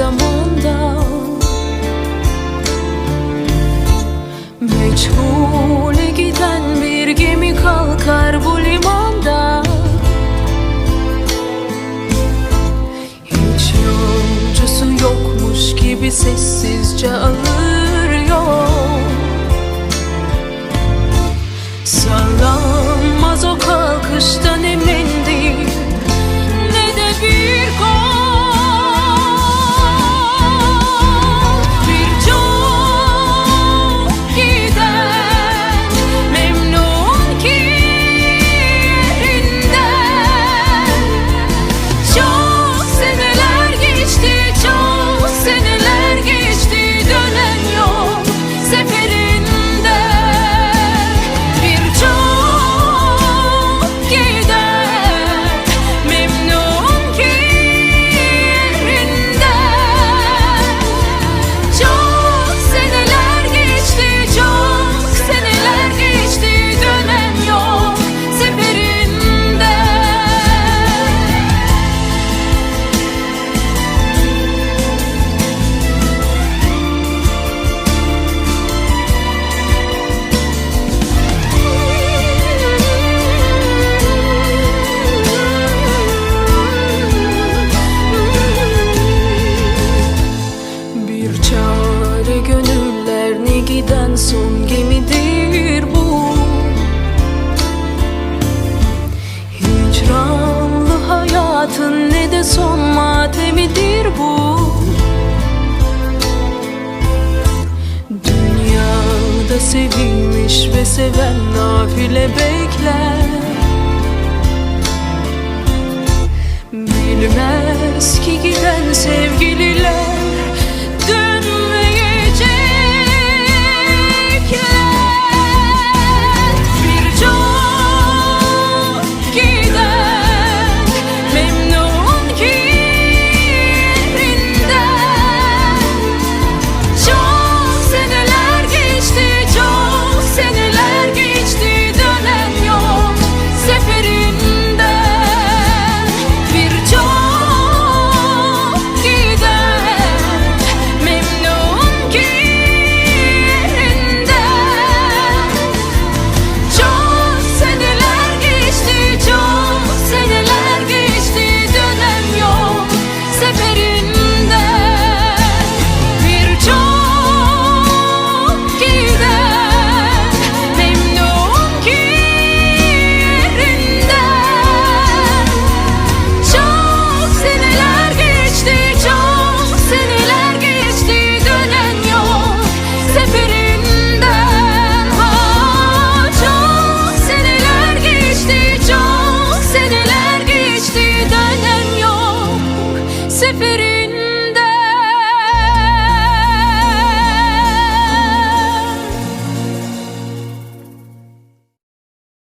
zamanda. Meçhule giden bir gemi kalkar bu limanda. Hiç yolcusu yokmuş gibi sessizce alır yol. Sarla sevilmiş ve seven nafile bekler. Bilmez ki giden sevgililer